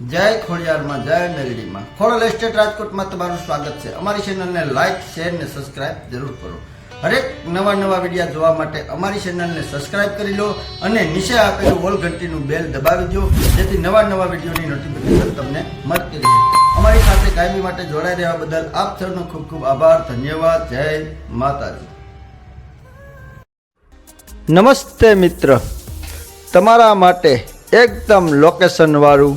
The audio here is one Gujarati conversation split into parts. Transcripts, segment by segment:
જય ખોડિયારમાં, જય મેલડીમાં ખોડલ એસ્ટેટ રાજકોટમાં તમારું સ્વાગત છે. અમારી ચેનલને લાઇક શેર ને સબસ્ક્રાઇબ જરૂર કરો. હરેક નવા નવા વિડીયા જોવા માટે અમારી ચેનલને સબસ્ક્રાઇબ કરી લો અને નીચે આપેલું ઓલ ઘંટીનું બેલ દબાવી દો, જેથી નવા નવા વિડીયોની નોટિફિકેશન તમને મળતી રહે. અમારી સાથે કાયમી માટે જોડાઈ રહેવા બદલ આપ સૌનો ખૂબ ખૂબ આભાર. ધન્યવાદ. જય માતાજી. નમસ્તે મિત્ર. તમારા માટે એકદમ લોકેશન વાળું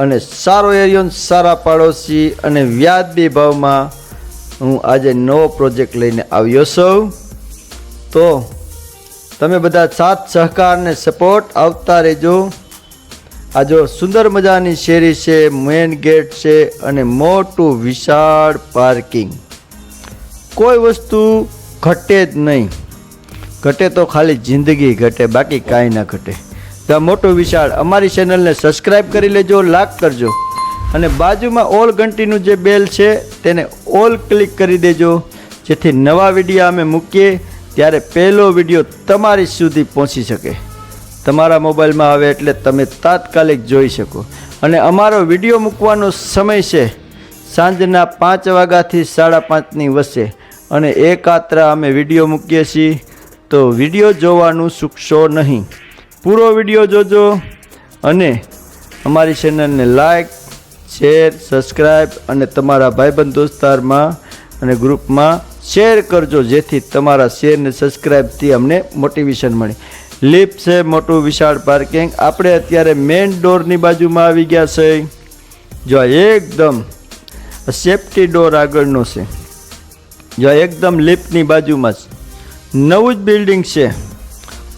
અને સારો એરિયો સારા પાડોશી અને વ્યાજબી ભાવમાં હું આજે નવો પ્રોજેક્ટ લઈને આવ્યો છું. તો તમે બધા સાથ, સહકાર ને સપોર્ટ આવતા રહેજો. આ જો સુંદર મજાની શેરી છે મેઇન ગેટ છે અને મોટું વિશાળ પાર્કિંગ કોઈ વસ્તુ ઘટે જ નહીં. ઘટે તો ખાલી જિંદગી ઘટે, બાકી કાંઈ ના ઘટે. તો મોટો વિશાળ અમારી ચેનલને સબસ્ક્રાઈબ કરી લેજો લાક કરજો અને બાજુમાં ઓલ ઘંટીનું જે બેલ છે તેને ઓલ ક્લિક કરી દેજો. જેથી નવા વીડિયો અમે મૂકીએ ત્યારે પહેલો વીડિયો તમારી સુધી પહોંચી શકે. તમારા મોબાઈલમાં આવે એટલે તમે તાત્કાલિક જોઈ શકો. અને અમારો વીડિયો મૂકવાનો સમય છે સાંજના પાંચ વાગ્યાથી સાડા પાંચની વચ્ચે. અને એકાત્ર અમે વીડિયો મૂકીએ છીએ. તો વીડિયો જોવાનું ચૂકશો નહીં. પૂરો વીડિયો જોજો અને અમારી ચેનલને લાઈક, શેર સબસ્ક્રાઈબ અને તમારા ભાઈબંધ દોસ્તારમાં અને ગ્રુપમાં શેર કરજો, જેથી તમારા શેરને સબસ્ક્રાઈબથી અમને મોટિવેશન મળે. લિફ્ટ છે મોટું વિશાળ પાર્કિંગ. આપણે અત્યારે મેઇન ડોરની બાજુમાં આવી ગયા છે. જો એકદમ સેફટી ડોર આગળનો છે. જો એકદમ લિફ્ટની બાજુમાં જ. નવું જ બિલ્ડિંગ છે.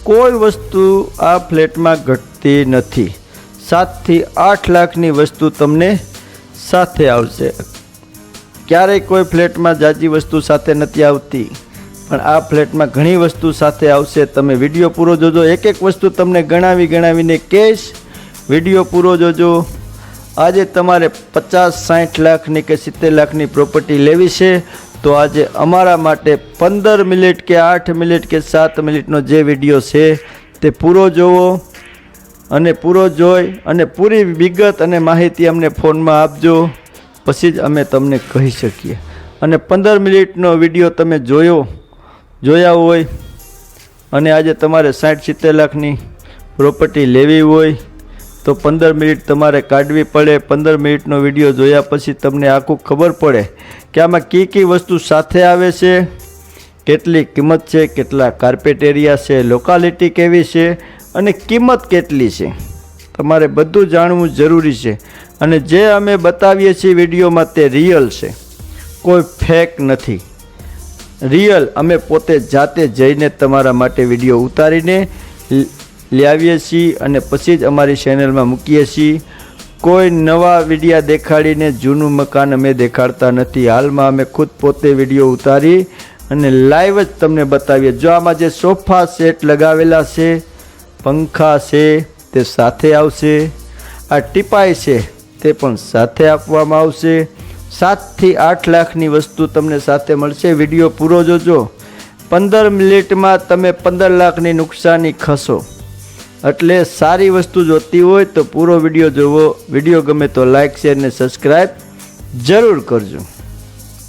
કોઈ વસ્તુ આ ફ્લેટમાં ઘટતી નથી. સાતથી આઠ લાખની વસ્તુ તમને સાથે આવશે. ક્યારેય કોઈ ફ્લેટમાં જાજી વસ્તુ સાથે નથી આવતી. પણ આ ફ્લેટમાં ઘણી વસ્તુ સાથે આવશે. તમે વીડિયો પૂરો જોજો. એક એક વસ્તુ તમને ગણાવી ગણાવીને કેશ વીડિયો પૂરો જોજો. આજે તમારે પચાસ સાઠ લાખની કે સિત્તેર લાખની પ્રોપર્ટી લેવી છે. તો આજે અમારા માટે પંદર મિનિટ કે આઠ મિનિટ કે સાત મિનિટનો જે વીડિયો છે તે પૂરો જોવો અને પૂરો જોઈ અને પૂરી વિગત અને માહિતી અમને ફોનમાં આપજો. પછી જ અમે તમને કહી શકીએ. અને પંદર મિનિટનો વીડિયો તમે જોયો, જોયા હોય અને આજે તમારે સાઠ સિત્તેર લાખની પ્રોપર્ટી લેવી હોય તો પંદર મિનિટ તમારે કાઢવી પડે. પંદર મિનિટનો વીડિયો જોયા પછી તમને આખું ખબર પડે કે આમાં કઈ કઈ વસ્તુ સાથે આવે છે, કેટલી કિંમત છે, કેટલા કાર્પેટ એરિયા છે લોકાલિટી કેવી છે અને કિંમત કેટલી છે. તમારે બધું જાણવું જરૂરી છે. અને જે અમે બતાવીએ છીએ વિડીયોમાં તે રિયલ છે. કોઈ ફેક નથી. રિયલ અમે પોતે જાતે જઈને તમારા માટે વીડિયો ઉતારીને લાવીએ છીએ અને પછી જ અમારી ચેનલમાં મૂકીએ છીએ. કોઈ નવા વિડીયા દેખાડીને જૂનું મકાન અમે દેખાડતા નથી. હાલમાં અમે ખુદ પોતે વીડિયો ઉતારી અને લાઈવ જ તમને બતાવીએ. જો આમાં જે સોફા સેટ લગાવેલા છે, પંખા છે, તે સાથે આવશે. આ ટીપાઈ છે, તે પણ સાથે આપવામાં આવશે. સાતથી આઠ લાખની વસ્તુ તમને સાથે મળશે. વીડિયો પૂરો જોજો. પંદર મિનિટમાં તમે પંદર લાખની નુકસાની ખસો. એટલે સારી વસ્તુ જોતી હોય તો પૂરો વીડિયો જોવો. વીડિયો ગમે તો લાઇક શેર ને સબસ્ક્રાઈબ જરૂર કરજો.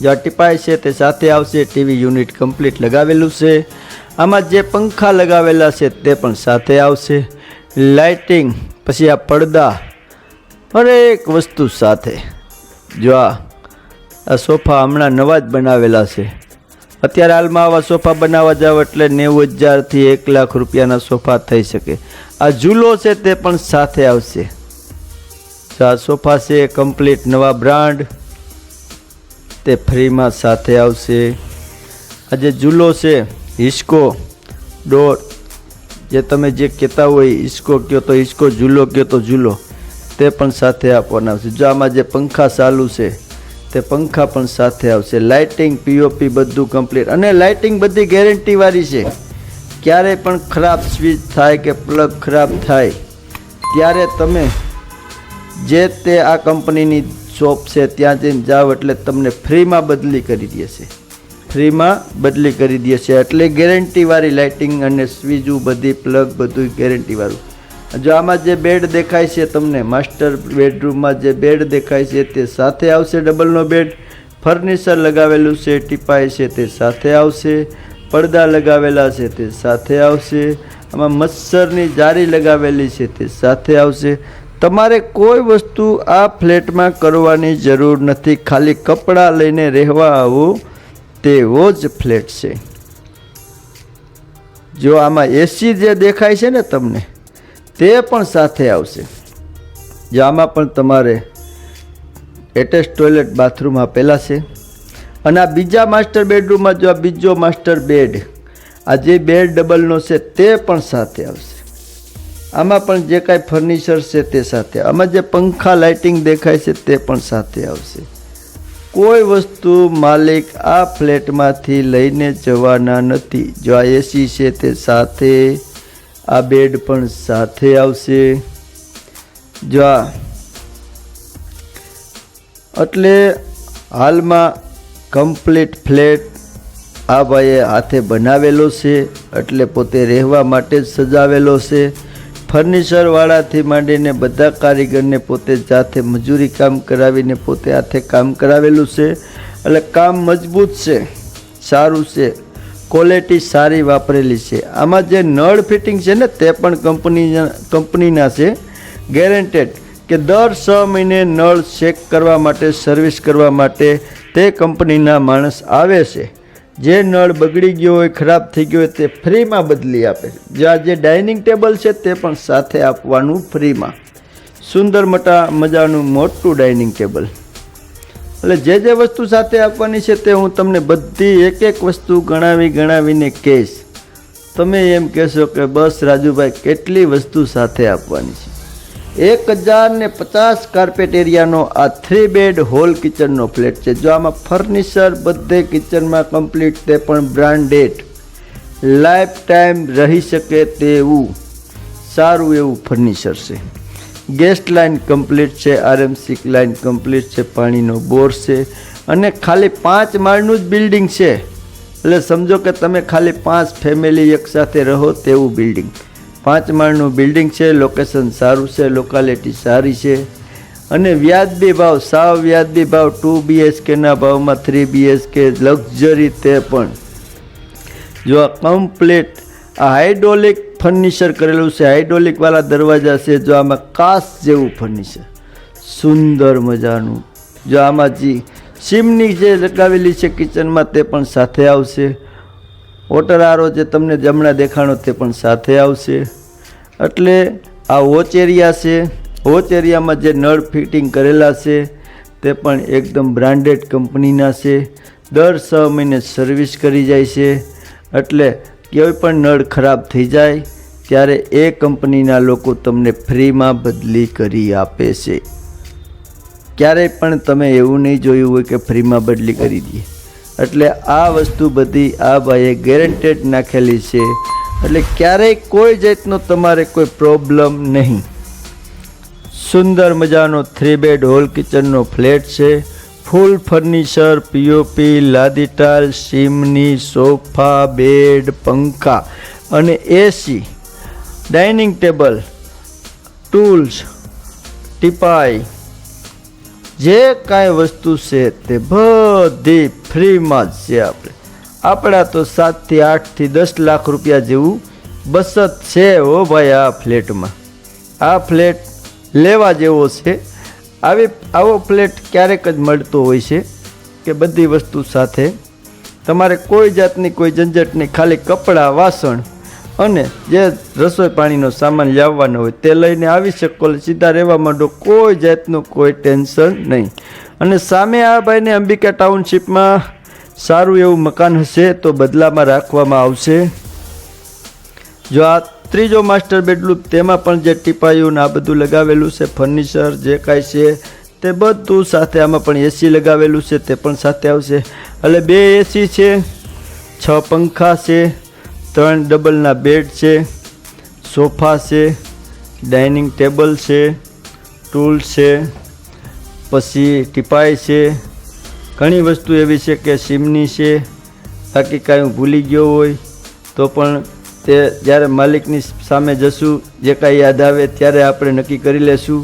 જ્યાં ટીપાય છે તે સાથે આવશે ટીવી યુનિટ કમ્પ્લીટ લગાવેલું છે. આમાં જે પંખા લગાવેલા છે તે પણ સાથે આવશે. લાઇટિંગ પછી આ પડદા, હરેક વસ્તુ સાથે. જો આ સોફા હમણાં નવા જ બનાવેલા છે. અત્યારે હાલમાં આવા સોફા બનાવવા જાવ એટલે નેવું હજારથી એક લાખ રૂપિયાના સોફા થઈ શકે. આ ઝૂલો છે તે પણ સાથે આવશે. આ સોફા છે કમ્પ્લીટ નવા બ્રાન્ડ તે ફ્રીમાં સાથે આવશે. આ જે ઝૂલો છે, હિસ્કો ડોર, જે તમે જે કહેતા હોય હિસ્કો કહો તો હિસ્કો ઝૂલો કહો તો ઝૂલો, તે પણ સાથે આપવાના આવશે. જો આમાં જે પંખા ચાલુ છે તે પંખા પણ સાથે આવશે. લાઇટિંગ પીઓપી બધું કમ્પ્લીટ અને લાઇટિંગ બધી ગેરંટીવાળી છે. ક્યારેય પણ ખરાબ સ્વિચ થાય કે પ્લગ ખરાબ થાય, ત્યારે તમે જે તે આ કંપનીની શોપ છે, ત્યાં જઈને જાઓ એટલે તમને ફ્રીમાં બદલી કરી દેશે. ફ્રીમાં બદલી કરી દેશે. એટલે ગેરંટીવાળી લાઇટિંગ અને સ્વિચું બધી પ્લગ બધું ગેરંટીવાળું જો આમાં જે બેડ દેખાય છે તમને માસ્ટર બેડરૂમમાં જે બેડ દેખાય છે તે સાથે આવશે ડબલનો બેડ ફર્નિચર લગાવેલું છે, ટીપાય છે તે સાથે આવશે. પડદા લગાવેલા છે તે સાથે આવશે. આમાં મચ્છરની જારી લગાવેલી છે તે સાથે આવશે. તમારે કોઈ વસ્તુ આ ફ્લેટમાં કરવાની જરૂર નથી. ખાલી કપડાં લઈને રહેવા આવું, તેવો જ ફ્લેટ છે. જો આમાં એસી જે દેખાય છે ને તમને તે પણ સાથે આવશે. જે આમાં પણ તમારે એટેચ ટોયલેટ બાથરૂમ આપેલા છે. અને આ બીજા માસ્ટર બેડરૂમમાં જો આ બીજો માસ્ટર બેડ આ જે બેડ ડબલનો છે તે પણ સાથે આવશે. આમાં પણ જે કાંઈ ફર્નિચર છે તે સાથે. આમાં જે પંખા લાઇટિંગ દેખાય છે તે પણ સાથે આવશે. કોઈ વસ્તુ માલિક આ ફ્લેટમાંથી લઈને જવાના નથી. જો આ એસી છે તે સાથે આ બેડ પણ સાથે આવશે. જો આ એટલે હાલમાં કમ્પ્લીટ ફ્લેટ આ ભાઈએ હાથે બનાવેલો છે, એટલે પોતે રહેવા માટે જ સજાવેલો છે. ફર્નિચરવાળાથી માંડીને બધા કારીગરને પોતે જાતે મજૂરી કામ કરાવીને પોતે હાથે કામ કરાવેલું છે. એટલે કામ મજબૂત છે, સારું છે. ક્વોલિટી સારી વાપરેલી છે. આમાં જે નળ ફિટિંગ છે ને, તે પણ કંપનીના કંપનીના છે. ગેરંટેડ કે દર છ મહિને નળ ચેક કરવા માટે સર્વિસ કરવા માટે તે કંપનીના માણસ આવે છે. જે નળ બગડી ગયો હોય, ખરાબ થઈ ગયો હોય, તે ફ્રીમાં બદલી આપે છે. જે આ જે ડાઇનિંગ ટેબલ છે, તે પણ સાથે આપવાનું ફ્રીમાં. સુંદર મટા મજાનું મોટું ડાઇનિંગ ટેબલ એટલે જે જે વસ્તુ સાથે આપવાની છે તે હું તમને બધી એક એક વસ્તુ ગણાવી ગણાવીને કહીશ. તમે એમ કહેશો કે બસ રાજુભાઈ, કેટલી વસ્તુ સાથે આપવાની છે? એક હજાર ને પચાસ કાર્પેટ એરિયાનો આ થ્રી બેડ હોલ કિચનનો ફ્લેટ છે. જો આમાં ફર્નિચર બધે કિચનમાં કમ્પ્લીટ તે પણ બ્રાન્ડેડ લાઈફ ટાઈમ રહી શકે તેવું. સારું એવું ફર્નિચર છે. ગેસ્ટ લાઇન કમ્પ્લીટ છે, આરએમસી લાઇન કમ્પ્લીટ છે, પાણીનો બોર છે અને ખાલી પાંચ માળનું જ બિલ્ડિંગ છે. એટલે સમજો કે તમે ખાલી પાંચ ફેમિલી એકસાથે રહો તેવું બિલ્ડિંગ. પાંચ માળનું બિલ્ડિંગ છે, લોકેશન સારું છે લોકાલિટી સારી છે. અને વ્યાજબી ભાવ, સાવ વ્યાજબી ભાવ, ટુ બીએચકેના ભાવમાં થ્રી બીએચકે લક્ઝરી તે પણ. જો આ કમ્પ્લીટ આ હાઇડ્રોલિક ફર્નિચર કરેલું છે હાઇડ્રોલિકવાળા દરવાજા છે, જો આમાં કાસ જેવું ફર્નિચર સુંદર મજાનું. જો આમાં જે સીમની જે લગાવેલી છે કિચનમાં તે પણ સાથે આવશે. વોટર આરો જે તમને જમણા દેખાણો તે પણ સાથે આવશે. એટલે આ વોચ એરિયા છે વોચ એરિયામાં જે નળ ફિટિંગ કરેલા છે, તે પણ એકદમ બ્રાન્ડેડ કંપનીના છે. દર છ મહિને સર્વિસ કરી જાય છે. એટલે કોઈ પણ નળ ખરાબ થઈ જાય ત્યારે એ કંપનીના લોકો તમને ફ્રીમાં બદલી કરી આપે છે. ક્યારેય પણ તમે એવું નહીં જોયું હોય કે ફ્રીમાં બદલી કરી દઈએ. એટલે આ વસ્તુ બધી આ ભાઈએ ગેરંટેડ નાખેલી છે. એટલે ક્યારેય કોઈ જાતનો તમારે કોઈ પ્રોબ્લેમ નહીં. સુંદર મજાનો થ્રી બેડ હોલ કિચનનો ફ્લેટ છે. ફૂલ ફર્નિચર પીઓપી લાદી સીમની સોફા બેડ પંખા અને એસી ડાઇનિંગ ટેબલ ટૂલ્સ ટીપાઈ જે કાંઈ વસ્તુ છે તે બધી ફ્રીમાં જ છે આપણે. આપણા તો સાતથી આઠથી દસ લાખ રૂપિયા જેવું બચત છે હો ભાઈ આ ફ્લેટમાં. આ ફ્લેટ લેવા જેવો છે. આવી, આવો ફ્લેટ ક્યારેક જ મળતો હોય છે કે બધી વસ્તુ સાથે. તમારે કોઈ જાતની કોઈ ઝંઝટ નહીં ખાલી કપડાં, વાસણ અને જે રસોઈ પાણીનો સામાન લાવવાનો હોય તે લઈને આવી શકો સીધા રહેવા માંડો. કોઈ જાતનું કોઈ ટેન્શન નહીં. અને સામે આ ભાઈને અંબિકા ટાઉનશીપમાં સારું એવું મકાન હશે તો બદલામાં રાખવામાં આવશે. જો આ ત્રીજો માસ્ટર બેડરૂમ તેમાં પણ જે ટીપાયું ને આ બધું લગાવેલું છે, ફર્નિચર જે કાંઈ છે તે બધું સાથે આમાં પણ એસી લગાવેલું છે, તે પણ સાથે આવશે. એટલે બે એસી છે, છ પંખા છે ત્રણ ડબલના બેડ છે સોફા છે ડાઇનિંગ ટેબલ છે ટૂલ છે, પછી ટીપાઈ છે. ઘણી વસ્તુ એવી છે કે સીમની છે, બાકી કાંઈ હું ભૂલી ગયો હોય તો પણ તે જ્યારે માલિકની સામે જશું, જે કાંઈ યાદ આવે ત્યારે આપણે નક્કી કરી લેશું.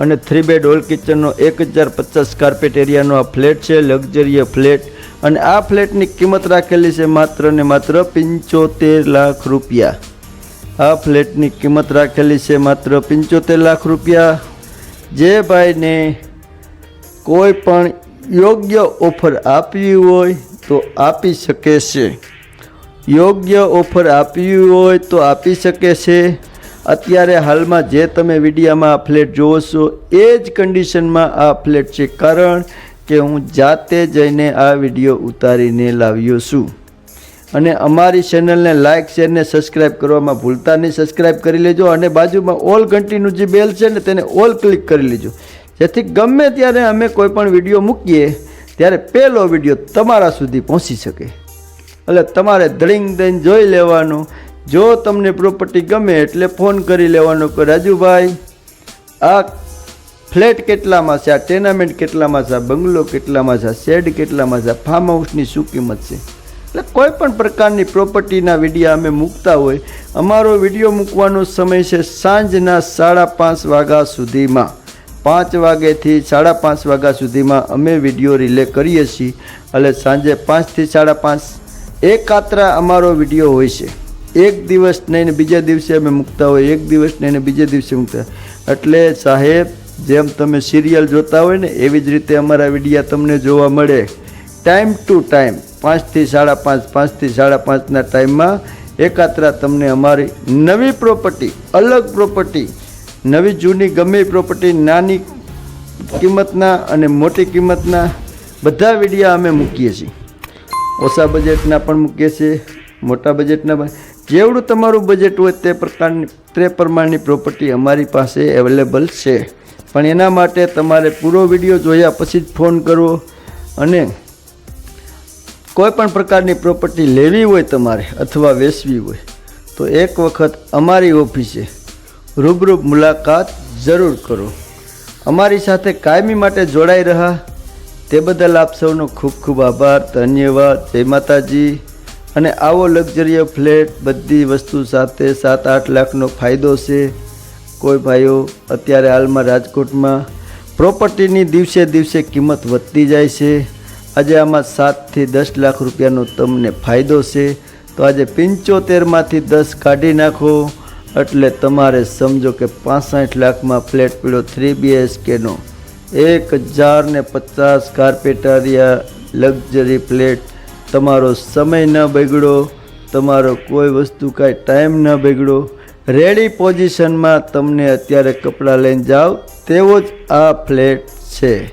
અને થ્રી બેડ ઓલ કિચનનો એક હજાર પચાસ કાર્પેટ એરિયાનો આ ફ્લેટ છે લક્ઝરીય ફ્લેટ અને આ ફ્લેટની કિંમત રાખેલી છે માત્ર ને માત્ર પંચોતેર લાખ રૂપિયા. આ ફ્લેટની કિંમત રાખેલી છે માત્ર પંચોતેર લાખ રૂપિયા. જે ભાઈને કોઈ પણ યોગ્ય ઓફર આપવી હોય તો આપી શકે છે. યોગ્ય ઓફર આપવી હોય તો આપી શકે છે. અત્યારે હાલમાં જે તમે વિડીયામાં આ ફ્લેટ જોવો એ જ કન્ડિશનમાં આ ફ્લેટ છે. કારણ કે હું જાતે જઈને આ વીડિયો ઉતારીને લાવ્યો છું. અને અમારી ચેનલને લાઇક શેરને સબસ્ક્રાઈબ કરવામાં ભૂલતા નહીં. સબસ્ક્રાઇબ કરી લેજો અને બાજુમાં ઓલ ઘંટીનું જે બેલ છે ને, તેને ઓલ ક્લિક કરી લેજો. જેથી ગમે ત્યારે અમે કોઈ પણ વીડિયો મૂકીએ, ત્યારે પહેલો વીડિયો તમારા સુધી પહોંચી શકે. એટલે તમારે ધડીંગ દઈને જોઈ લેવાનું. જો તમને પ્રોપર્ટી ગમે એટલે ફોન કરી લેવાનો કે, રાજુભાઈ, આ ફ્લેટ કેટલામાં છે, આ ટેનામેન્ટ કેટલામાં છે બંગલો કેટલામાં છે શેડ કેટલામાં છે ફાર્મ હાઉસની શું કિંમત છે? એટલે કોઈ પણ પ્રકારની પ્રોપર્ટીના વિડીયા અમે મૂકતા હોય, અમારો વીડિયો મૂકવાનો સમય છે સાંજના સાડા પાંચ વાગ્યા સુધીમાં. પાંચ વાગ્યાથી સાડા પાંચ વાગ્યા સુધીમાં અમે વીડિયો રિલે કરીએ છીએ, એટલે સાંજે પાંચથી સાડા પાંચ એક કાતરા અમારો વીડિયો હોય છે. એક દિવસ નહીં ને બીજા દિવસે અમે મૂકતા હોય, એક દિવસ નહીં બીજે દિવસે મૂકતા. એટલે સાહેબ જેમ તમે સિરિયલ જોતા હોય ને, એવી જ રીતે અમારા વિડીયા તમને જોવા મળે. ટાઈમ ટુ ટાઈમ પાંચથી સાડા પાંચ, પાંચથી સાડા પાંચના ટાઈમમાં એકાત્રા તમને અમારી નવી પ્રોપર્ટી અલગ પ્રોપર્ટી નવી જૂની ગમે પ્રોપર્ટી નાની કિંમતના અને મોટી કિંમતના બધા વિડીયા અમે મૂકીએ છીએ. ઓછા બજેટના પણ મૂકીએ છીએ, મોટા બજેટના જેવડું તમારું બજેટ હોય તે પ્રકારની, તે પ્રમાણની પ્રોપર્ટી અમારી પાસે અવેલેબલ છે. પણ એના માટે તમારે પૂરો વીડિયો જોયા પછી જ ફોન કરવો અને કોઈ પણ પ્રકારની પ્રોપર્ટી લેવી હોય તમારે અથવા વેચવી હોય, તો એક વખત અમારી ઓફિસે રૂબરૂ મુલાકાત જરૂર કરો. અમારી સાથે કાયમી માટે જોડાઈ રહ્યા તે બદલ આપ સૌનો ખૂબ ખૂબ આભાર, ધન્યવાદ, જય માતાજી. અને આવો લક્ઝરીય ફ્લેટ બધી વસ્તુ સાથે સાત આઠ લાખનો ફાયદો છે. કોઈ ભાઈઓ અત્યારે હાલમાં રાજકોટમાં પ્રોપર્ટીની દિવસે દિવસે કિંમત વધતી જાય છે. આજે આમાં સાતથી દસ લાખ રૂપિયાનો તમને ફાયદો છે. તો આજે પંચોતેરમાંથી દસ કાઢી નાખો. એટલે તમારે સમજો કે પાસઠ લાખમાં ફ્લેટ પીળો થ્રી બીએચકેનો એક હજાર ને પચાસ કાર્પેટારિયા લક્ઝરી ફ્લેટ તમારો સમય ન બગડો તમારો કોઈ વસ્તુ કાંઈ ટાઈમ ન બગડો રેડી પોઝિશનમાં તમને અત્યારે કપડાં લઈને જાઓ. તેવો જ આ ફ્લેટ છે.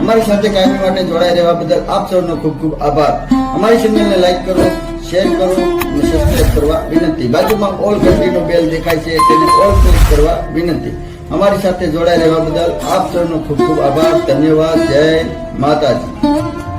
અમારી સાથે કાયમી માટે જોડાઈ રહેવા બદલ આપ સૌનો ખૂબ ખૂબ આભાર. અમારી ચેનલને લાઈક કરો, શેર કરો અને સબસ્ક્રાઈબ કરવા વિનંતી. બાજુમાં ઓલ ઘંટીનો બેલ દેખાય છે, તેને ઓલ ક્લિક કરવા વિનંતી. અમારી સાથે જોડાઈ રહેવા બદલ આપ સૌનો ખૂબ ખૂબ આભાર. ધન્યવાદ. જય માતાજી.